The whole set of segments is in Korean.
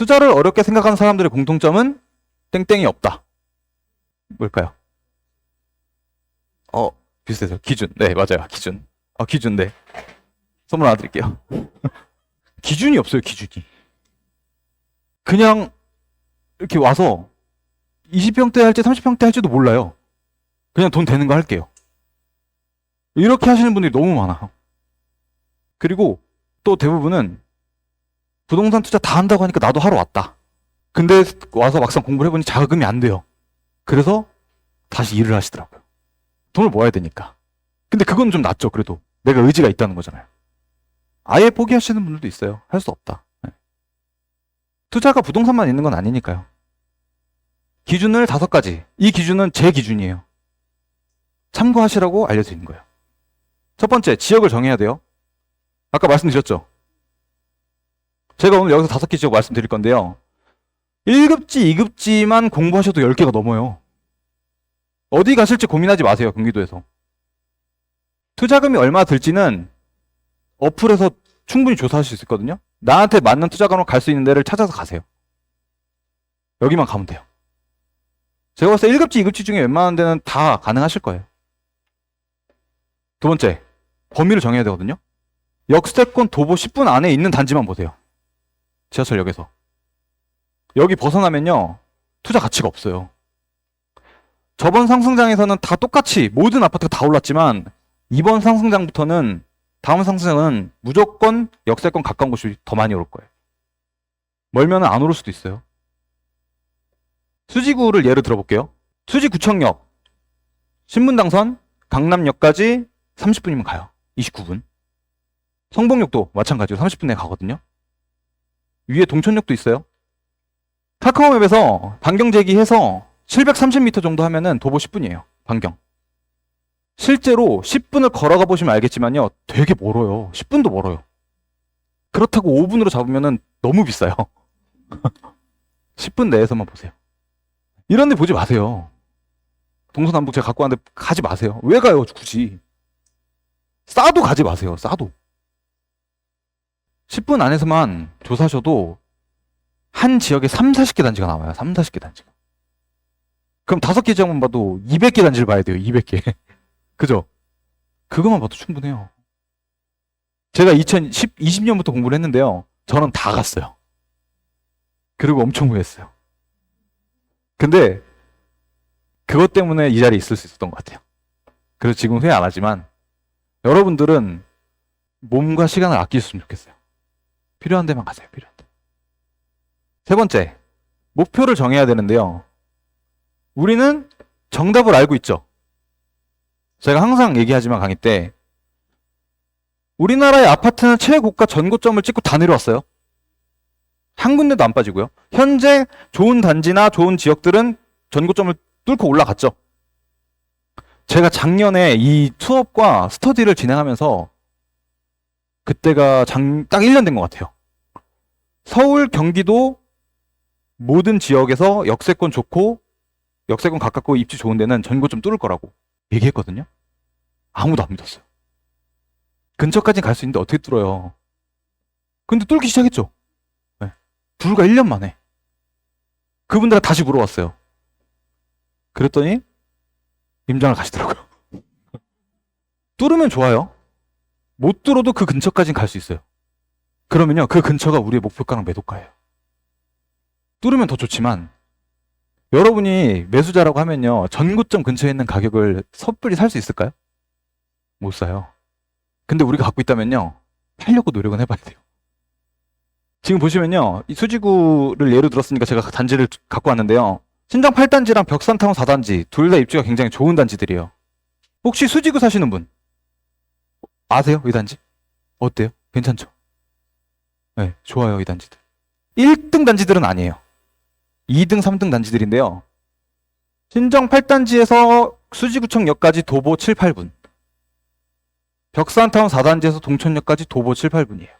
투자를 어렵게 생각하는 사람들의 공통점은 땡땡이 없다. 뭘까요? 어, 비슷해서 기준. 네, 맞아요. 기준. 어, 기준. 네. 선물 하나 드릴게요. 기준이 없어요, 기준이. 그냥 이렇게 와서 20평대 할지 30평대 할지도 몰라요. 그냥 돈 되는 거 할게요. 이렇게 하시는 분들이 너무 많아요. 그리고 또 대부분은 부동산 투자 다 한다고 하니까 나도 하러 왔다. 근데 와서 막상 공부를 해보니 자금이 안 돼요. 그래서 다시 일을 하시더라고요. 돈을 모아야 되니까. 근데 그건 좀 낫죠, 그래도. 내가 의지가 있다는 거잖아요. 아예 포기하시는 분들도 있어요. 할 수 없다. 네. 투자가 부동산만 있는 건 아니니까요. 기준을 다섯 가지. 이 기준은 제 기준이에요. 참고하시라고 알려드리는 거예요. 첫 번째, 지역을 정해야 돼요. 아까 말씀드렸죠? 제가 오늘 여기서 다섯 개 지역 말씀드릴 건데요. 1급지, 2급지만 공부하셔도 10개가 넘어요. 어디 가실지 고민하지 마세요, 경기도에서. 투자금이 얼마 들지는 어플에서 충분히 조사할 수 있거든요. 나한테 맞는 투자금으로 갈 수 있는 데를 찾아서 가세요. 여기만 가면 돼요. 제가 봤을 때 1급지, 2급지 중에 웬만한 데는 다 가능하실 거예요. 두 번째, 범위를 정해야 되거든요. 역세권 도보 10분 안에 있는 단지만 보세요. 지하철역에서. 여기 벗어나면요, 투자 가치가 없어요. 저번 상승장에서는 다 똑같이 모든 아파트가 다 올랐지만 이번 상승장부터는 다음 상승장은 무조건 역세권 가까운 곳이 더 많이 오를 거예요. 멀면 안 오를 수도 있어요. 수지구를 예를 들어볼게요. 수지구청역, 신문당선, 강남역까지 30분이면 가요. 29분. 성북역도 마찬가지로 30분 내에 가거든요. 위에 동천역도 있어요. 카카오맵에서 반경 제기해서 730m 정도 하면은 도보 10분이에요. 반경. 실제로 10분을 걸어가 보시면 알겠지만요. 되게 멀어요. 10분도 멀어요. 그렇다고 5분으로 잡으면은 너무 비싸요. 10분 내에서만 보세요. 이런 데 보지 마세요. 동서남북 제가 갖고 왔는데 가지 마세요. 왜 가요, 굳이? 싸도 가지 마세요. 싸도. 10분 안에서만 조사하셔도 한 지역에 3, 40개 단지가 나와요. 3, 40개 단지가. 그럼 다섯 개 지역만 봐도 200개 단지를 봐야 돼요. 200개. 그죠? 그것만 봐도 충분해요. 제가 2010, 20년부터 공부를 했는데요. 저는 다 갔어요. 그리고 엄청 후회했어요. 근데 그것 때문에 이 자리에 있을 수 있었던 것 같아요. 그래서 지금 후회 안 하지만 여러분들은 몸과 시간을 아끼셨으면 좋겠어요. 필요한 데만 가세요. 필요한 데. 세 번째, 목표를 정해야 되는데요. 우리는 정답을 알고 있죠. 제가 항상 얘기하지만 강의 때 우리나라의 아파트는 최고가 전고점을 찍고 다 내려왔어요. 한 군데도 안 빠지고요. 현재 좋은 단지나 좋은 지역들은 전고점을 뚫고 올라갔죠. 제가 작년에 이 수업과 스터디를 진행하면서 그때가 장, 딱 1년 된 것 같아요. 서울, 경기도 모든 지역에서 역세권 좋고 역세권 가깝고 입지 좋은 데는 전고점 뚫을 거라고 얘기했거든요. 아무도 안 믿었어요. 근처까지 갈 수 있는데 어떻게 뚫어요? 근데 뚫기 시작했죠. 네. 불과 1년 만에. 그분들한테 다시 물어봤어요. 그랬더니 임장을 가시더라고요. 뚫으면 좋아요. 못 뚫어도 그 근처까지는 갈 수 있어요. 그러면요, 그 근처가 우리의 목표가랑 매도가예요. 뚫으면 더 좋지만, 여러분이 매수자라고 하면요, 전고점 근처에 있는 가격을 섣불리 살 수 있을까요? 못 사요. 근데 우리가 갖고 있다면요, 팔려고 노력은 해봐야 돼요. 지금 보시면요, 이 수지구를 예로 들었으니까 제가 그 단지를 갖고 왔는데요. 신장 8단지랑 벽산타운 4단지, 둘 다 입지가 굉장히 좋은 단지들이에요. 혹시 수지구 사시는 분, 아세요? 이 단지? 어때요? 괜찮죠? 네, 좋아요, 이 단지들. 1등 단지들은 아니에요. 2등, 3등 단지들인데요. 신정 8단지에서 수지구청역까지 도보 7, 8분. 벽산타운 4단지에서 동천역까지 도보 7, 8분이에요.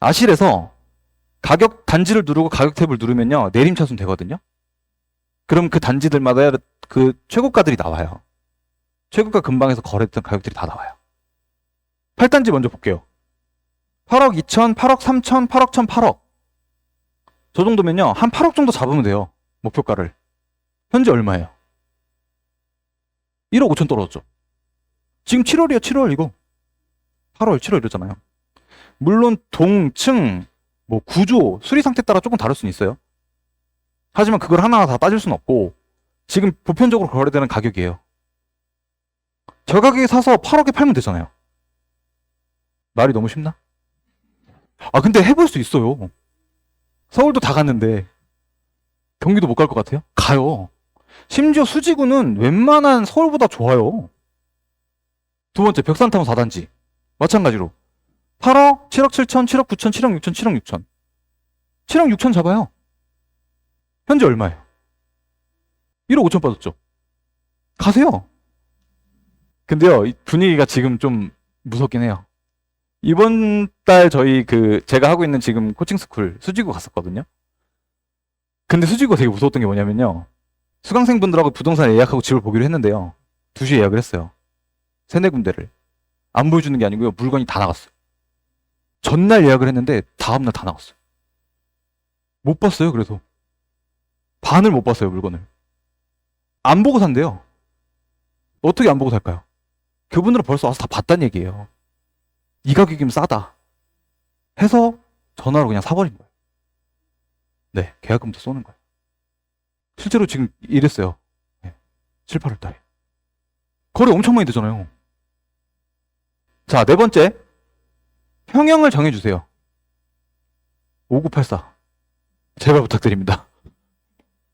아실에서 가격 단지를 누르고 가격 탭을 누르면요. 내림차순 되거든요. 그럼 그 단지들마다 그 최고가들이 나와요. 최고가 근방에서 거래했던 가격들이 다 나와요. 8단지 먼저 볼게요. 8억 2천, 8억 3천, 8억 1천, 8억. 저 정도면요. 한 8억 정도 잡으면 돼요. 목표가를. 현재 얼마예요? 1억 5천 떨어졌죠. 지금 7월이에요, 7월 이거. 8월, 7월 이러잖아요. 물론 동층, 뭐 구조, 수리 상태 따라 조금 다를 수는 있어요. 하지만 그걸 하나하나 다 따질 수는 없고 지금 보편적으로 거래되는 가격이에요. 저 가격에 사서 8억에 팔면 되잖아요. 말이 너무 쉽나? 아 근데 해볼 수 있어요. 서울도 다 갔는데 경기도 못 갈 것 같아요? 가요. 심지어 수지구는 웬만한 서울보다 좋아요. 두 번째 벽산타운 4단지 마찬가지로 8억, 7억 7천, 7억 9천, 7억 6천, 7억 6천 7억 6천 잡아요. 현재 얼마예요? 1억 5천 빠졌죠. 가세요. 근데요, 이 분위기가 지금 좀 무섭긴 해요. 이번 달 저희 그 제가 하고 있는 지금 코칭 스쿨 수지구 갔었거든요. 근데 수지구가 되게 무서웠던 게 뭐냐면요. 수강생분들하고 부동산 예약하고 집을 보기로 했는데요. 2시에 예약을 했어요. 세네 군데를. 안 보여주는 게 아니고요. 물건이 다 나갔어요. 전날 예약을 했는데 다음날 다 나갔어요. 못 봤어요, 그래서. 반을 못 봤어요, 물건을. 안 보고 산대요. 어떻게 안 보고 살까요? 그분들은 벌써 와서 다 봤단 얘기예요. 이 가격이면 싸다. 해서 전화로 그냥 사버린 거예요. 네, 계약금도 쏘는 거예요. 실제로 지금 이랬어요. 네, 7, 8월 달에. 거래 엄청 많이 되잖아요. 자, 네 번째. 평형을 정해주세요. 5984. 제발 부탁드립니다.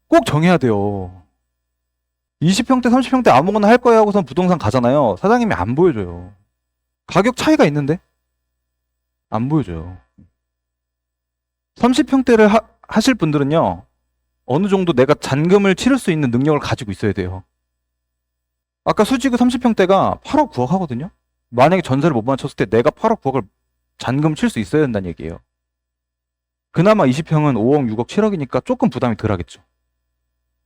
꼭 정해야 돼요. 20평대, 30평대 아무거나 할 거야 하고선 부동산 가잖아요. 사장님이 안 보여줘요. 가격 차이가 있는데? 안 보여줘요. 30평대를 하, 하실 분들은요, 어느 정도 내가 잔금을 치를 수 있는 능력을 가지고 있어야 돼요. 아까 수지구 30평대가 8억 9억 하거든요? 만약에 전세를 못 맞췄을 때 내가 8억 9억을 잔금 칠 수 있어야 된다는 얘기예요. 그나마 20평은 5억, 6억, 7억이니까 조금 부담이 덜 하겠죠.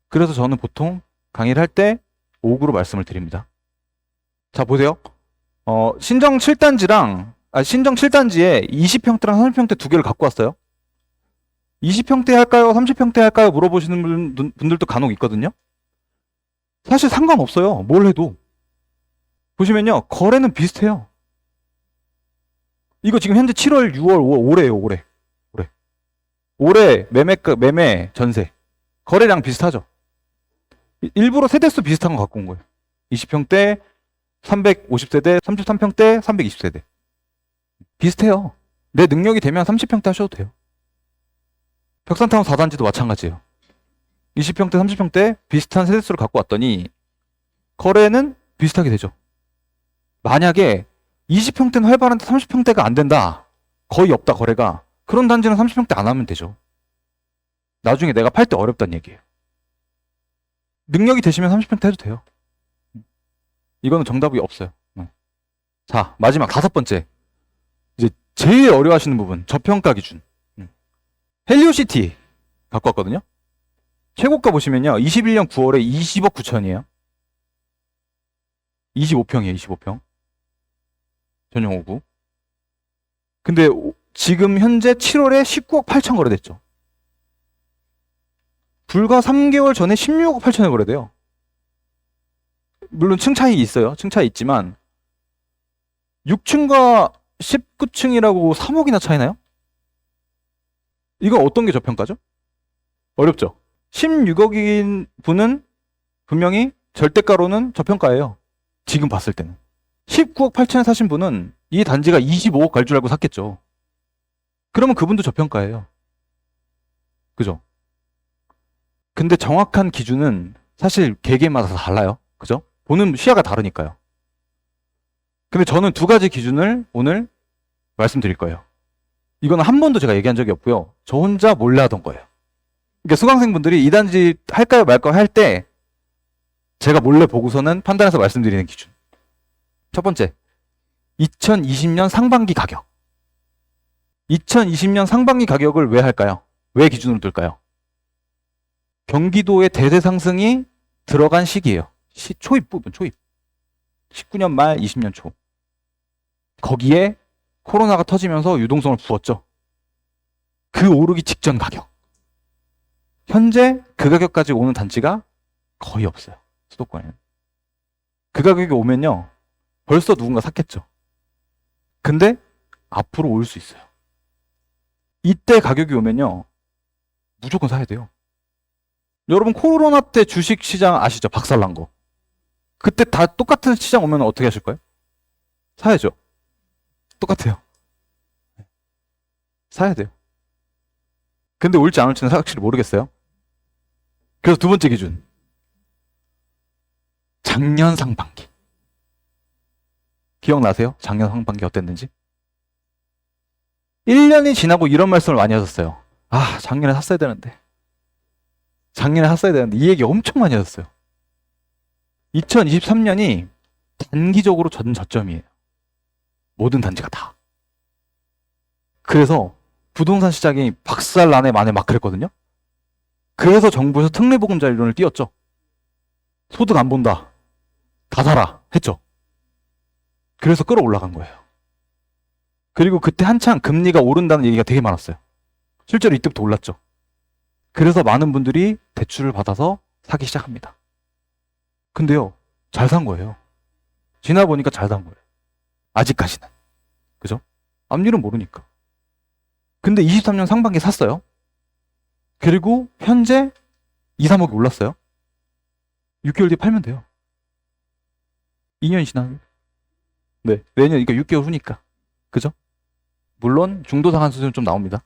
그래서 저는 보통 강의를 할 때 5구로 말씀을 드립니다. 자, 보세요. 어, 신정 7단지랑, 아, 신정 7단지에 20평대랑 30평대 두 개를 갖고 왔어요. 20평대 할까요? 30평대 할까요? 물어보시는 분, 분들도 간혹 있거든요. 사실 상관없어요. 뭘 해도. 보시면요. 거래는 비슷해요. 이거 지금 현재 7월, 6월, 5월, 올해예요, 올해. 올해. 올해 매매, 매매, 전세. 거래량 비슷하죠. 일부러 세대수 비슷한 거 갖고 온 거예요. 20평대, 350세대, 33평대, 320세대. 비슷해요. 내 능력이 되면 30평대 하셔도 돼요. 벽산타운 4단지도 마찬가지예요. 20평대, 30평대 비슷한 세대수를 갖고 왔더니 거래는 비슷하게 되죠. 만약에 20평대는 활발한데 30평대가 안 된다. 거의 없다, 거래가. 그런 단지는 30평대 안 하면 되죠. 나중에 내가 팔 때 어렵다는 얘기예요. 능력이 되시면 30평대 해도 돼요. 이거는 정답이 없어요. 네. 자, 마지막 다섯 번째. 이제 제일 어려워하시는 부분. 저평가 기준. 음. 헬리오시티 갖고 왔거든요. 최고가 보시면요. 21년 9월에 20억 9천이에요. 25평이에요, 25평. 전용 5구. 근데 오- 지금 현재 7월에 19억 8천 거래됐죠. 불과 3개월 전에 16억 8천에 거래돼요. 물론 층 차이 있어요. 층 차이 있지만 6층과 19층이라고 3억이나 차이나요? 이거 어떤 게 저평가죠? 어렵죠. 16억인 분은 분명히 절대가로는 저평가예요. 지금 봤을 때는. 19억 8천에 사신 분은 이 단지가 25억 갈 줄 알고 샀겠죠. 그러면 그분도 저평가예요. 그죠? 근데 정확한 기준은 사실 개개마다 다 달라요. 그죠? 보는 시야가 다르니까요. 근데 저는 두 가지 기준을 오늘 말씀드릴 거예요. 이거는 한 번도 제가 얘기한 적이 없고요. 저 혼자 몰래 하던 거예요. 그러니까 수강생분들이 이 단지 할까요 말까요 할 때 제가 몰래 보고서는 판단해서 말씀드리는 기준. 첫 번째, 2020년 상반기 가격. 2020년 상반기 가격을 왜 할까요? 왜 기준으로 둘까요? 경기도의 대대 상승이 들어간 시기예요. 시, 초입 부분, 초입. 19년 말 20년 초. 거기에 코로나가 터지면서 유동성을 부었죠. 그 오르기 직전 가격. 현재 그 가격까지 오는 단지가 거의 없어요. 수도권에는. 그 가격이 오면요. 벌써 누군가 샀겠죠. 근데 앞으로 올 수 있어요. 이때 가격이 오면요. 무조건 사야 돼요. 여러분 코로나 때 주식 시장 아시죠? 박살난 거. 그때 다 똑같은 시장 오면 어떻게 하실 거예요? 사야죠. 똑같아요. 사야 돼요. 근데 올지 안 올지는 확실히 모르겠어요. 그래서 두 번째 기준. 작년 상반기. 기억나세요? 작년 상반기 어땠는지? 1년이 지나고 이런 말씀을 많이 하셨어요. 아, 작년에 샀어야 되는데. 작년에 샀어야 되는데. 이 얘기 엄청 많이 하셨어요. 2023년이 단기적으로 전 저점이에요. 모든 단지가 다. 그래서 부동산 시장이 박살난에 만에 막 그랬거든요. 그래서 정부에서 특례보금자 이론을 띄웠죠. 소득 안 본다. 다 살아. 했죠. 그래서 끌어올라간 거예요. 그리고 그때 한창 금리가 오른다는 얘기가 되게 많았어요. 실제로 이때부터 올랐죠. 그래서 많은 분들이 대출을 받아서 사기 시작합니다. 근데요, 잘 산 거예요. 지나 보니까 잘 산 거예요. 아직까지는. 그죠? 앞일은 모르니까. 근데 23년 상반기에 샀어요. 그리고 현재 2, 3억이 올랐어요. 6개월 뒤에 팔면 돼요. 2년이 지나면. 네. 내년, 그러니까 6개월 후니까. 그죠? 물론, 중도 상한 수준은 좀 나옵니다.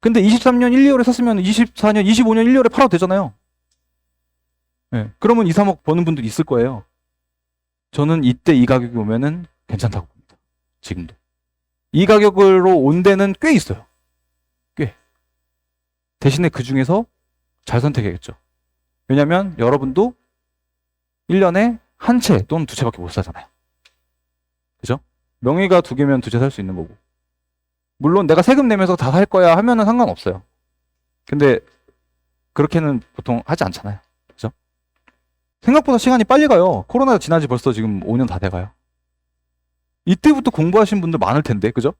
근데 23년 1, 2월에 샀으면 24년, 25년 1, 2월에 팔아도 되잖아요. 네. 그러면 2, 3억 버는 분들 있을 거예요. 저는 이때 이 가격이 오면은 괜찮다고 봅니다. 지금도. 이 가격으로 온 데는 꽤 있어요. 꽤. 대신에 그 중에서 잘 선택해야겠죠. 왜냐면 여러분도 1년에 한 채 또는 두 채밖에 못 사잖아요. 그죠? 명의가 두 개면 두 채 살 수 있는 거고. 물론 내가 세금 내면서 다 살 거야 하면은 상관없어요. 근데 그렇게는 보통 하지 않잖아요. 생각보다 시간이 빨리 가요. 코로나가 지난 지 벌써 지금 5년 다 돼가요. 이때부터 공부하신 분들 많을 텐데, 그죠?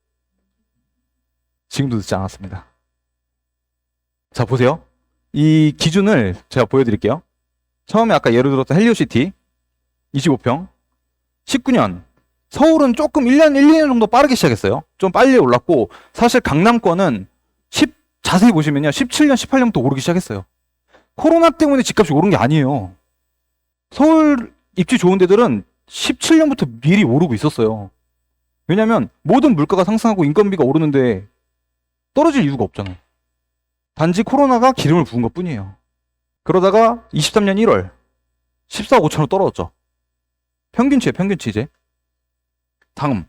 지금도 늦지 않았습니다. 자, 보세요. 이 기준을 제가 보여드릴게요. 처음에 아까 예를 들었던 헬리오시티 25평 19년 서울은 조금 1년 1, 2년 정도 빠르게 시작했어요. 좀 빨리 올랐고 사실 강남권은 10 자세히 보시면요. 17년, 18년부터 오르기 시작했어요. 코로나 때문에 집값이 오른 게 아니에요. 서울 입지 좋은 데들은 17년부터 미리 오르고 있었어요. 왜냐면 모든 물가가 상승하고 인건비가 오르는데 떨어질 이유가 없잖아요. 단지 코로나가 기름을 부은 것 뿐이에요. 그러다가 23년 1월 14억 5천원 떨어졌죠. 평균치에 평균치 이제. 다음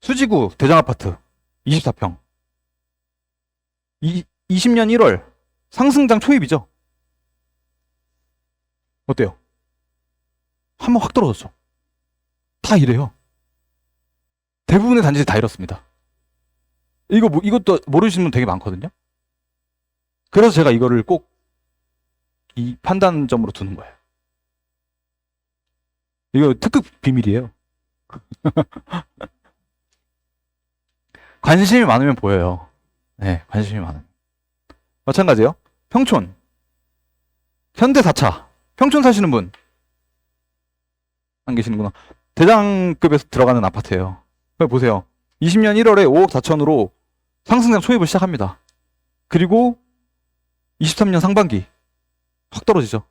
수지구 대장아파트 24평. 이, 20년 1월 상승장 초입이죠. 어때요? 한 번 확 떨어졌죠. 다 이래요. 대부분의 단지들이 다 이렇습니다. 이거 뭐- 이것도 모르시는 분 되게 많거든요. 그래서 제가 이거를 꼭 이 판단점으로 두는 거예요. 이거 특급 비밀이에요. 관심이 많으면 보여요. 네, 관심이 많으면. 마찬가지예요. 평촌. 현대 4차. 평촌 사시는 분. 안 계시는구나. 대장급에서 들어가는 아파트예요. 보세요. 20년 1월에 5억 4천으로 상승장 초입을 시작합니다. 그리고 23년 상반기 확 떨어지죠.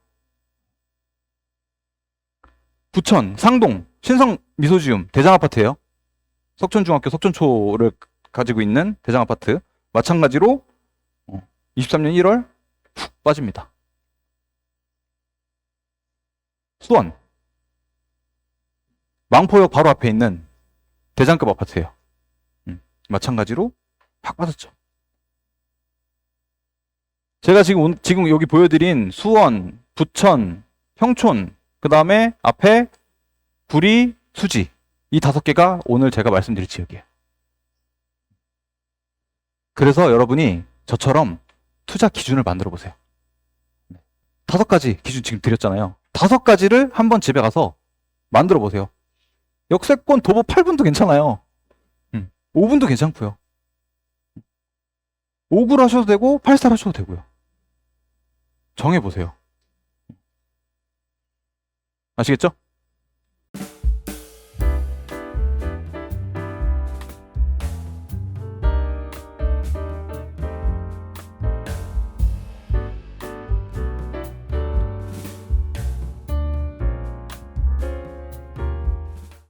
부천, 상동, 신성 미소지움 대장 아파트예요. 석천중학교 석천초를 가지고 있는 대장 아파트 마찬가지로 어, 23년 1월 푹 빠집니다. 수원 망포역 바로 앞에 있는 대장급 아파트예요. 음, 마찬가지로 확 빠졌죠. 제가 지금 온- 지금 여기 보여드린 수원, 부천, 평촌, 그 다음에 앞에 구리, 수지 이 다섯 개가 오늘 제가 말씀드릴 지역이에요. 그래서 여러분이 저처럼 투자 기준을 만들어 보세요. 네. 다섯 가지 기준 지금 드렸잖아요. 다섯 가지를 한번 집에 가서 만들어 보세요. 역세권 도보 8분도 괜찮아요. 음, 5분도 괜찮고요. 5구로 하셔도 되고 8스타로 하셔도 되고요. 정해 보세요. 아시겠죠?